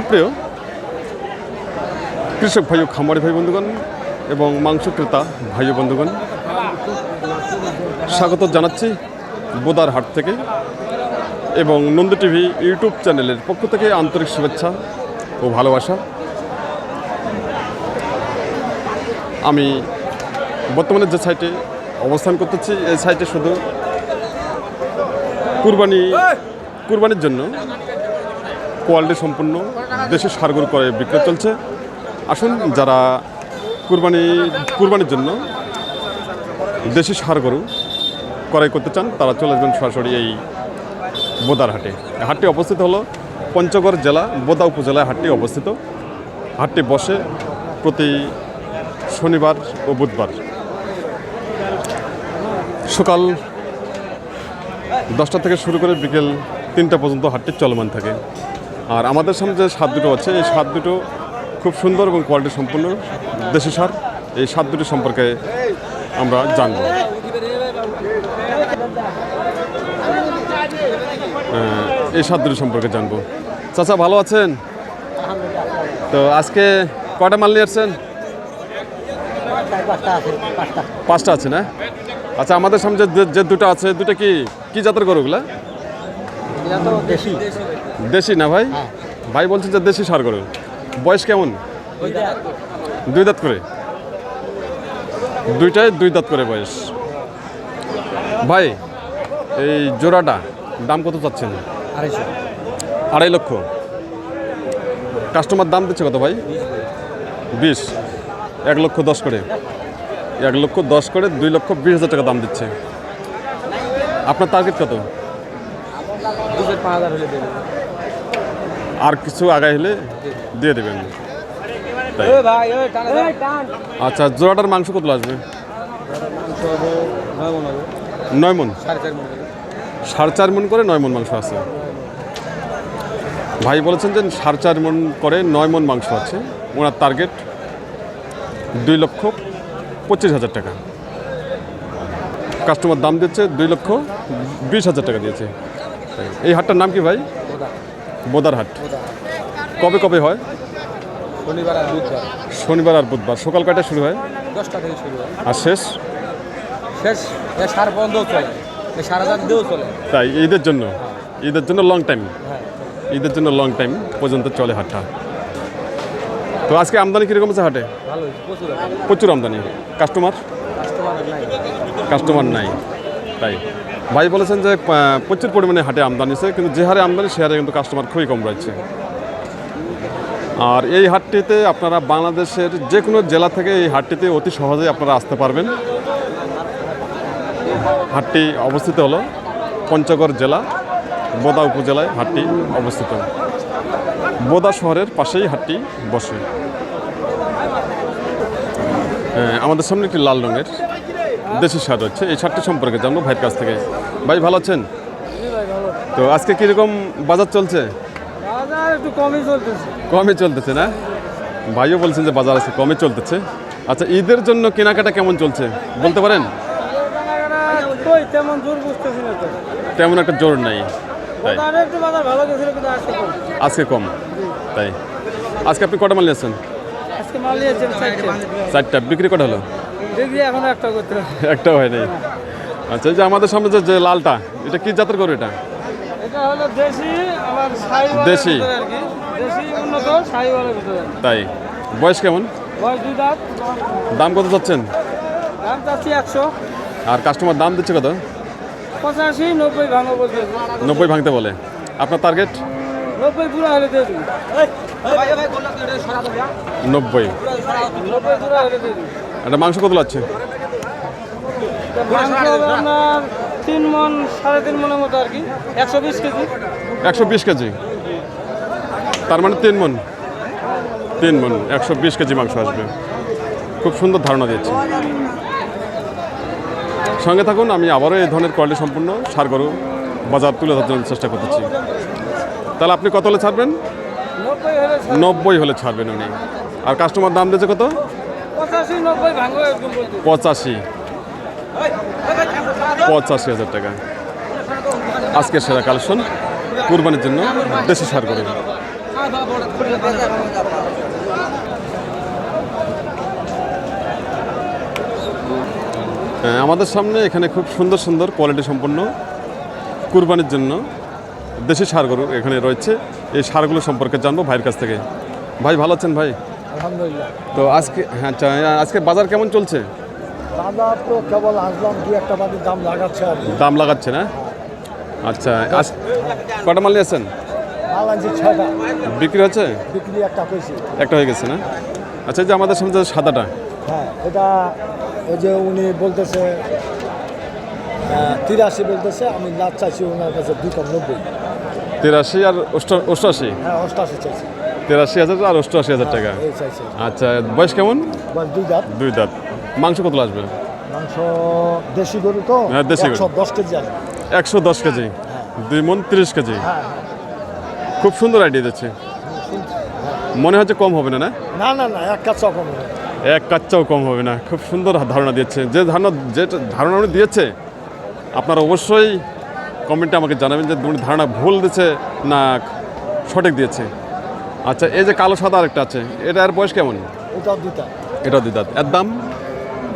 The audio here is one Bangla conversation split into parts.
সুপ্রিয় কৃষক ভাই ও খামারি ভাই বন্ধুগণ এবং মাংস ক্রেতা ভাই ও বন্ধুগণ স্বাগত জানাচ্ছি বোদার হাট থেকে এবং নন্দ টিভি ইউটিউব চ্যানেলের পক্ষ থেকে আন্তরিক শুভেচ্ছা ও ভালোবাসা। আমি বর্তমানে যে সাইটে অবস্থান করতেছি এই সাইটে শুধু কুরবানি কুরবানির জন্য কোয়ালিটি সম্পন্ন দেশের সারগরু করে বিক্রয় চলছে। আসুন যারা কুরবানি, কুরবানির জন্য দেশি সার গরু ক্রয় করতে চান, তারা চলে আসবেন সরাসরি এই বোদার হাটে। হাটটি অবস্থিত হলো পঞ্চগড় জেলা, বোদা উপজেলায় হাটটি অবস্থিত। হাটটি বসে প্রতি শনিবার ও বুধবার। সকাল দশটা থেকে শুরু করে বিকেল তিনটা পর্যন্ত হাটটি চলমান থাকে। আর আমাদের সামনে যে স্বাদ দুটো আছে, এই স্বাদ দুটো খুব সুন্দর এবং কোয়ালিটি সম্পূর্ণ দেশি সার। এই স্বাদ দুটি সম্পর্কে আমরা জানব। এই স্বাদ দুটি সম্পর্কে জানব। চাচা, ভালো আছেন? তো আজকে কয়টা মাল নিয়ে আসছেন? পাঁচটা আছে, না? আচ্ছা আমাদের সামনে যে- দুটো আছে, দুটো কি কি জাতের গরুগুলা? দেশি। দেশি না ভাই? হ্যাঁ। ভাই বলছেন যে দেশি সার গরু বয়স কেমন? দুই দাঁত করে। দুইটাই দুই দাঁত করে বয়স। ভাই এই জোড়াটা দাম কত চাচ্ছেন? আড়াইশো। আড়াই লক্ষ। কাস্টমার দাম দিচ্ছে কত ভাই? বিশ এক লক্ষ দশ করে। এক লক্ষ দশ করে দুই লক্ষ বিশ হাজার টাকা দাম দিচ্ছে। আপনার টার্গেট কত? দুশো পাঁচ হাজার হলে দেবে আর কিছু আগায় হলে দিয়ে দেবেন। আচ্ছা জোড়াটার মাংস কত আসবে? মাংস হবে নয় মন সাড়ে চার মন করে নয় মন মাংস আছে। ভাই বলেছেন যে সাড়ে চার মন করে নয় মন মাংস আছে। ওনার টার্গেট দুই লক্ষ পঁচিশ হাজার টাকা। কাস্টমার দাম দিচ্ছে দুই লক্ষ বিশ হাজার টাকা দিয়েছে। তাই। এই হাটটার নাম কি ভাই? বোদার হাট। কবে কবে হয়? শনিবার আর বুধবার। শনিবার আর বুধবার। সকাল কয়টায় শুরু হয়? দশটা থেকে শুরু হয়। আর শেষ? শেষ সার বন্ধও চলে। সারা রাত দিয়েও চলে। তাই ঈদের জন্য? ঈদের জন্য লং টাইম হ্যাঁ। ঈদের জন্য লং টাইম পর্যন্ত চলে হাটটা। তো আজকে আমদানি কীরকম আছে হাটে? প্রচুর আমদানি। কাস্টমার কাস্টমার নাই। তাই। ভাই বলেছেন যে প্রচুর পরিমাণে হাটে আমদানি আছে কিন্তু যে হারে আমদানি, সে হারে কিন্তু কাস্টমার খুবই কম রয়েছে। আর এই হাটটিতে আপনারা বাংলাদেশের যে কোনো জেলা থেকে এই হাটটিতে অতি সহজেই আপনারা আসতে পারবেন। হাটটি অবস্থিত হলো পঞ্চগড় জেলা, বোদা উপজেলায় হাটটি অবস্থিত। বোদা শহরের পাশেই হাটটি বসে। আমাদের সামনে একটি লাল রঙের দেশি সার হচ্ছে। এই সারটি সম্পর্কে জানব ভাইয়ের কাছ থেকে। ভাই ভালো আছেন? তো আজকে কীরকম বাজার চলছে? একটু কমই চলতেছে। কমে চলতেছে না? ভাইও বলছেন যে বাজার আছে কমে চলতেছে। আচ্ছা ঈদের জন্য কেনাকাটা কেমন চলছে? বলতে পারেন? তেমন জোর বুঝতেছি না তেমন একটা জোর নাই। আজকে কম। তাই। আজকে আপনি কটা মাল নিয়েছেন? চারটে। বিক্রি কটা হলো? এখন একটা করতে একটাও হয় নাই আচ্ছা এই যে আমাদের সামনে যে- লালটা এটা কি জাতের গরু এটা? এটা হলো দেশি আবার দেশি। দেশি উন্নত ভিতরে। তাই। বয়স কেমন? বয়স দুই দাঁত। দাম কত চাচ্ছেন? দাম চাচ্ছি একশো। আর কাস্টমার দাম দিচ্ছে কত? পঁচাশি নব্বই ভাঙো বলতে নব্বই ভাঙতে বলে। আপনার টার্গেট নব্বই পুরো হলে দিয়ে নব্বই। নব্বই পুরো হলে দিয়ে এটা মাংস কত লাগছে? তা মাংস হবে আপনার তিন মন সাড়ে তিন মনের মতো আর কি। একশো বিশ কেজি। একশো বিশ কেজি? তার মানে তিন মন তিন মন একশো বিশ কেজি মাংস আসবে। খুব সুন্দর ধারণা দিয়েছে। সঙ্গে থাকুন আমি আবারও এই ধরনের কোয়ালিটি সম্পূর্ণ সার গরু বাজার তুলে ধরার জন্য চেষ্টা করতেছি। তাহলে আপনি কত হলে ছাড়বেন। নব্বই হলে ছাড়বেন। উনি। আর কাস্টমার দাম দিয়েছে কত? পঁচাশি পঁচাশি। হাজার টাকা। আজকের সেরা কালেকশন। কুরবানির জন্য দেশি সার গরু। হ্যাঁ, আমাদের সামনে এখানে খুব সুন্দর সুন্দর কোয়ালিটি সম্পন্ন কুরবানির জন্য দেশি সারগরু এখানে রয়েছে। এই সারগুলো সম্পর্কে জানব ভাইয়ের কাছ থেকে। ভাই ভালো আছেন ভাই? আলহামদুলিল্লাহ। তো আজকে হ্যাঁ আচ্ছা আজকে বাজার কেমন চলছে? দাদা তো কেবল আসলাম দু একটা বাড়ির দাম লাগাচ্ছে আর দাম লাগাচ্ছে না? আচ্ছা আজ কটা মাল নিয়েছেন? বিক্রি হচ্ছে বিক্রি একটা পেয়েছি একটা হয়ে গেছে না? আচ্ছা যে আমাদের সামনে সাদাটা। হ্যাঁ এটা ওই যে উনি বলতেছে তিরাশি বলতেছে আমি লাভ চাইছি ওনার কাছে দুই কম নব্বই। তিরাশি আর অষ্ট- অষ্টআশি হ্যাঁ অষ্টাশি চাইছি। তিরাশি হাজার আর অষ্টআশি হাজার টাকা। আচ্ছা বয়স কেমন? দুই দাঁত। দুই দাঁত। মাংস কত আসবে? মাংস দেশি গরু তো? হ্যাঁ, দেশি গরু। একশো দশ কেজি একশো দশ কেজি? দুই মন তিরিশ কেজি? হ্যাঁ খুব সুন্দর আইডিয়া দিচ্ছে। মনে হচ্ছে কম হবে না না? না না না এক কাজ কম হবে এক কাচ্চাও কম হবে না। খুব সুন্দর ধারণা দিচ্ছে। যে ধারণা যে ধারণা উনি দিয়েছে আপনারা অবশ্যই কমেন্টে আমাকে জানাবেন যে উনি ধারণা ভুল দিয়েছে না সঠিক দিয়েছে। আচ্ছা এই যে কালো সাদা আরেকটা আছে এটা আর বয়স কেমন? ওটাও দুইটা। এটা দুই দাঁত এর দাম?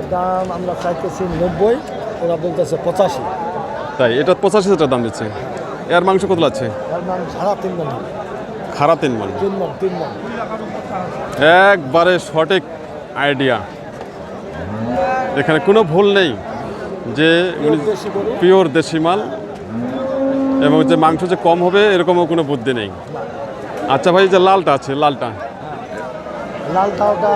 এর দাম আমরা চাইতেছি নব্বই ওরা বলতেছে পঁচাশি। তাই এটা পঁচাশি হাজার দাম দিচ্ছে। এর মাংস কত আছে? এর দাম সাড়া তিন মন। খারাপ তিন মন। তিন মন তিন মন। একবারে সঠিক আইডিয়া এখানে কোনো ভুল নেই যে পিওর দেশি মাল এবং যে মাংস যে কম হবে এরকমও কোনো বুদ্ধি নেই। আচ্ছা ভাই যে লালটা আছে লালটা। লালটা ওটা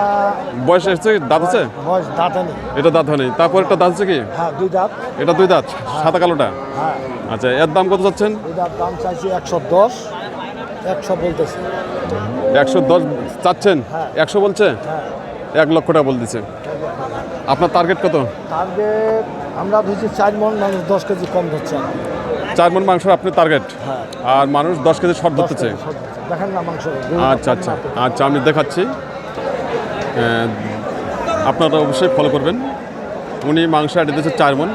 বয়স এসছে দাঁত আছে? বয়স দাঁতে নেই এটা দাঁত তারপর একটা দাঁত আছে কি? হ্যাঁ দুই দাঁত। এটা দুই দাঁত সাদা কালোটা? হ্যাঁ। আচ্ছা এর দাম কত চাচ্ছেন? এটার দাম চাইছি একশো দশ। একশো বলতেছে। একশো দশ চাচ্ছেন? হ্যাঁ। একশো বলছে? হ্যাঁ। এক লক্ষ টাকা আপনার টার্গেট কত? টার্গেট আমরা ধরছি চার মন মানুষ দশ কেজি কম ধরছে। চার মন মাংস আপনি টার্গেট আর মানুষ দশ কেজি শর্ট ধরতেছে আচ্ছা আচ্ছা। আচ্ছা আমি দেখাচ্ছি। আপনারা অবশ্যই ফলো করবেন। উনি মাংস অ্যাড দিচ্ছে চার মন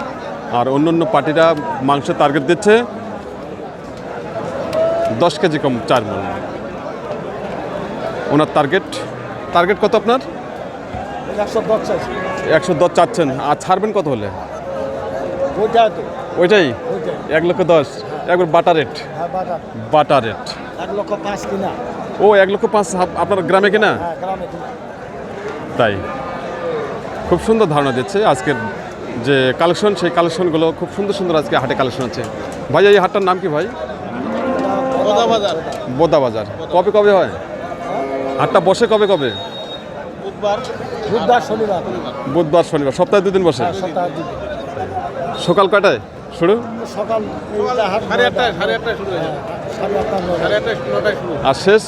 আর অন্য অন্য পার্টিরা মাংসের টার্গেট দিচ্ছে দশ কেজি কম চার মন ওনার টার্গেট টার্গেট কত আপনার? একশো দশ চাচ্ছেন। আর ছাড়বেন কত হলে? ওইটাই? এক লক্ষ দশ। একবার বাটা রেট। হ্যাঁ বাটা বাটা রেট। এক লক্ষ পাঁচ কিনা। ও এক লক্ষ পাঁচ আপ- আপনার গ্রামে কিনা? হ্যাঁ তাই। খুব সুন্দর ধারণা দিচ্ছে আজকের যে কালেকশন সেই কালেকশনগুলো খুব সুন্দর সুন্দর আজকে হাটে কালেকশন আছে ভাই এই হাটটার নাম কি ভাই? বোদা বাজার বোদা বাজার। কবে কবে হয়? হাটটা বসে কবে কবে? বুধবার। বুধবার শনিবার। বুধবার শনিবার। সপ্তাহে দুদিন বসে? হ্যাঁ সকাল কটায় শুরু? সকাল সাড়ে আটটায় সাড়ে আটটায় শুরু সাড়ে আটটা সাড়ে আটটায় নটায় শুরু। আর শেষ?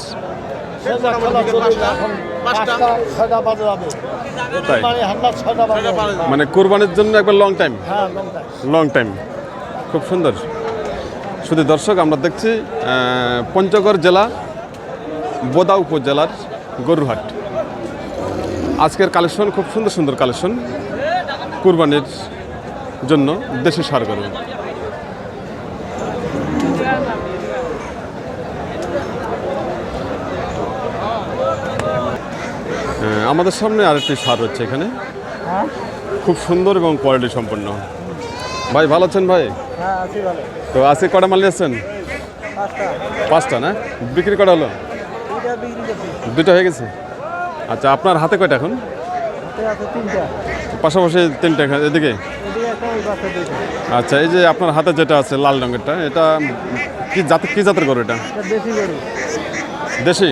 মানে কোরবানির জন্য একবার লং টাইম হ্যাঁ লং টাইম খুব সুন্দর। শুধু দর্শক আমরা দেখছি পঞ্চগড় জেলা বোদা উপজেলার গরুহাট। আজকের কালেকশন খুব সুন্দর সুন্দর কালেকশন কুরবানির জন্য দেশি সার আহ, আমাদের সামনে আরেকটি সার হচ্ছে এখানে। হ্যাঁ? খুব সুন্দর এবং কোয়ালিটি সম্পন্ন। ভাই ভালো আছেন ভাই? হ্যাঁ তো আজকে কটা মাল নিয়েছেন? পাঁচটা। পাঁচটা না? বিক্রি করা হলো? দুটো হয়ে গেছে? আচ্ছা আপনার হাতে কয়টা এখন? পাশাপাশি তিনটা এদিকে? আচ্ছা এই যে আপনার হাতে যেটা আছে লাল রঙেরটা এটা কি জাতের কি জাতের গরু এটা? দেশি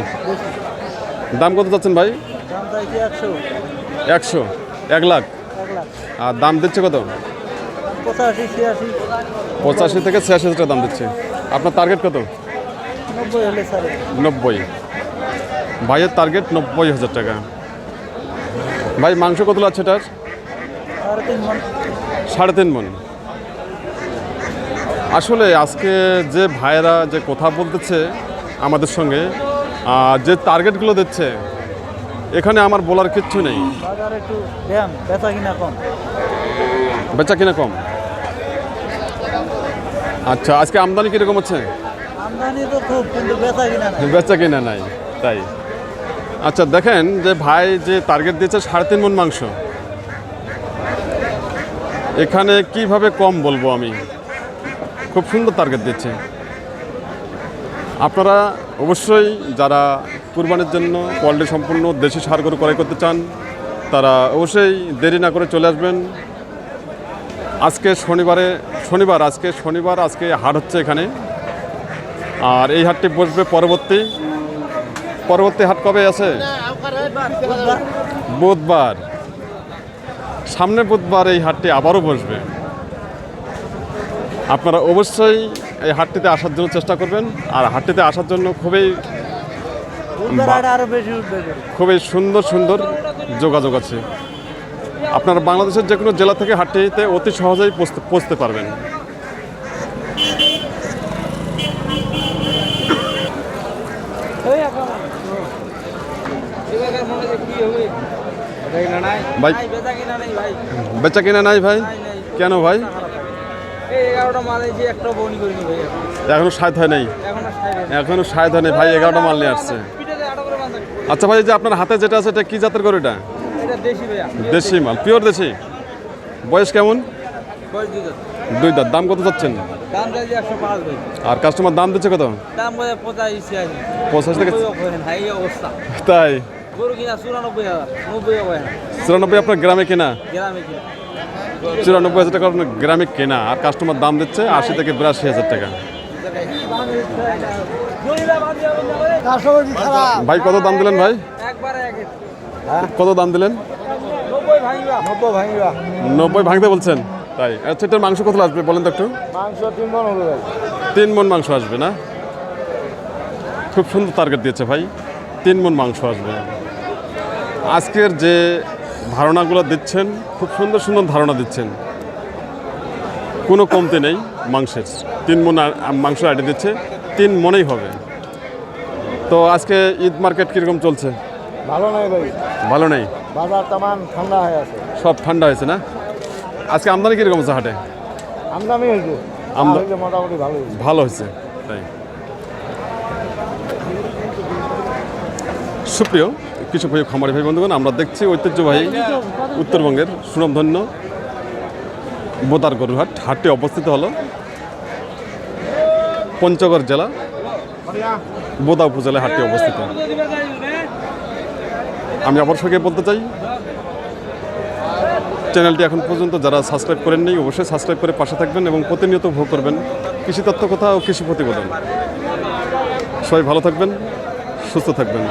দাম কত চাচ্ছেন ভাই? একশো। এক লাখ? আর দাম দিচ্ছে কত? পঁচাশি থেকে ছিয়াশি হাজার টাকা দাম দিচ্ছে। আপনার টার্গেট কত? নব্বই ভাইয়ের টার্গেট নব্বই হাজার টাকা। ভাই মাংস কত লাগছে এটার? সাড়ে তিন মন। আসলে আজকে যে ভাইয়েরা যে কথা বলতেছে আমাদের সঙ্গে আর যে টার্গেটগুলো দিচ্ছে এখানে আমার বলার কিচ্ছু নেই। বেচা কিনা কম। আচ্ছা আজকে আমদানি কীরকম হচ্ছে? বেচা কিনা নাই তাই। আচ্ছা দেখেন যে ভাই যে টার্গেট দিয়েছে সাড়ে তিন মন মাংস। এখানে কীভাবে কম বলব আমি? খুব সুন্দর টার্গেট দিচ্ছে। আপনারা অবশ্যই যারা কুরবানির জন্য কোয়ালিটি সম্পূর্ণ দেশি সার ক্রয় করতে চান, তারা অবশ্যই দেরি না করে চলে আসবেন। আজকে শনিবারে, শনিবার, আজকে শনিবার, আজকে হাট হচ্ছে এখানে। আর এই হাটটি বসবে পরবর্তী। পরবর্তী হাট কবে আছে? বুধবার। সামনে বুধবার এই হাটটি আবারও বসবে। আপনারা অবশ্যই এই হাটটিতে আসার জন্য চেষ্টা করবেন। আর হাটটিতে আসার জন্য খুবই। খুবই সুন্দর সুন্দর যোগাযোগ আছে। আপনারা বাংলাদেশের যে কোনো জেলা থেকে হাটটিতে অতি সহজেই পৌঁছতে পারবেন এই এখন এবার মনে হয় কি হবে নাই ভাই বেচা কিনা নেই ভাই? কিনা ভাই? এখনও সায়দ হয় নাই? এখন সায়দ হয় নাই। ভাই এগারোটা মাল নিয়ে আসছে। আচ্ছা ভাই যে আপনার হাতে যেটা আছে এটা কি জাতের করে এটা? দেশি মাল পিওর দেশি। বয়স কেমন? বয়স দুই দাঁত। দাম কত ভাই। আর কাস্টমার দাম দিচ্ছে কত? দাম পঁচাশি থেকে তাই? চুরানব্বই আপনার গ্রামে কেনা? গ্রামে চুরানব্বই হাজার টাকা আপনার গ্রামে কেনা। আর কাস্টমার দাম দিচ্ছে আশি থেকে বিরাশি হাজার টাকা। ভাই কত দাম দিলেন ভাই? একবারে কত দাম দিলেন? নব্বই ভাঙিবা। নব্বই ভাঙতে বলছেন? তাই। আচ্ছা এটার মাংস কত আসবে বলেন তো একটু? মাংস তিন মন হলো তিন মন মাংস আসবে না? খুব সুন্দর টার্গেট দিয়েছে ভাই। তিন মন মাংস আসবে। আজকের যে ধারণাগুলো দিচ্ছেন খুব সুন্দর সুন্দর ধারণা দিচ্ছেন। কোনো কমতি নেই মাংসের। তিন মন মাংস আইডি দিচ্ছে তিন মনেই হবে। তো আজকে ঈদ মার্কেট কীরকম চলছে? ভালো নাই ভাই। ভালো নেই? বাজার তামান ঠান্ডা হয়ে আছে। সব ঠান্ডা হয়েছে না? আজকে আমদানি কীরকম আছে হাটে? আমদানি হয়েছে। আমদা- হয়েছে মোটামুটি ভালো হয়েছে। ভালো হয়েছে তাই। সুপ্রিয় কিছু ভাই খামারি ভাই বন্ধুগণ আমরা দেখছি ঐতিহ্যবাহী উত্তরবঙ্গের সুনামধন্য বোদার গরুহাট। হাটটি অবস্থিত হলো পঞ্চগড় জেলা বোদা উপজেলায় হাটটি অবস্থিত। আমি আবার সঙ্গে বলতে চাই চ্যানেলটি এখন পর্যন্ত যারা সাবস্ক্রাইব করেননি, অবশ্যই সাবস্ক্রাইব করে পাশে থাকবেন এবং প্রতিনিয়ত ভোগ করবেন। কৃষি তত্ত্ব কথা ও কৃষি প্রতিবেদন। সবাই ভালো থাকবেন, সুস্থ থাকবেন।